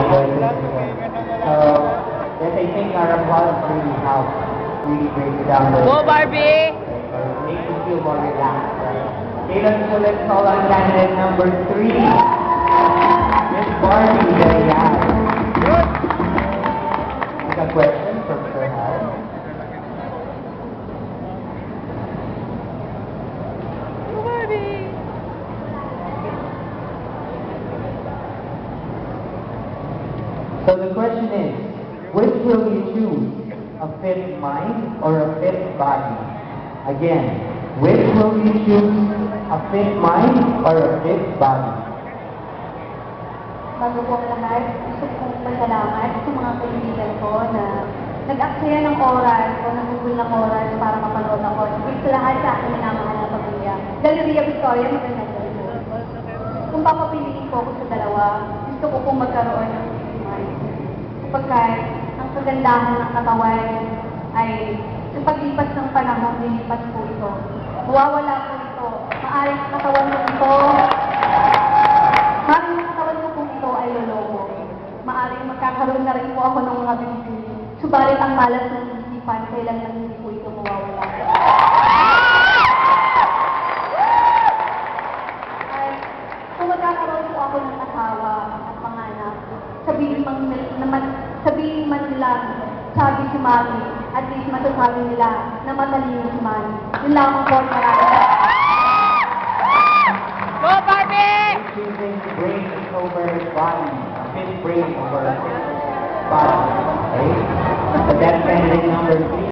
So, yes, I think our applause really helps really break it down. Go, Barbie! Make you feel more relaxed, right? Okay, let's, call on candidate number three. Miss Barbie, there you have it. Like a question So the question is, which will you choose? A fit mind or a fit body? Again, which will you choose? A fit mind or a fit body? Bago po lahat, gusto kong pasalamat sa mga kaibigan ko na nag-aksaya ng oras o nagugol ng oras para mapanood ako. Sa lahat sa akin minamahal na pamilya. Galleria Victoria, magandang. Kung papapiliin ko ako sa dalawa, gusto ko pong magkaroon ng. Sapagkat ang kagandahan ng katawan ay sa paglipas ng panahon, lilipas po ito. Mawawala po ito. Maaring ang katawan mo ito Maaaring ang katawan ko kung ito ay lolobo. Maaaring magkakaroon na rin po ako ng mga bibili. Subalit ang malas ng isipan, kailan lang hindi po ito mawawala. At kung magkakaroon po ako ng asawa at mga anak, sabihin man, naman, sabihin man nila, sabi si Mami, at least masasabi nila na matalino si Mami. Yun lamang po, maraming Go, Barbie! Choosing brain over body. Fit brain over body. Okay? So that's candidate number three.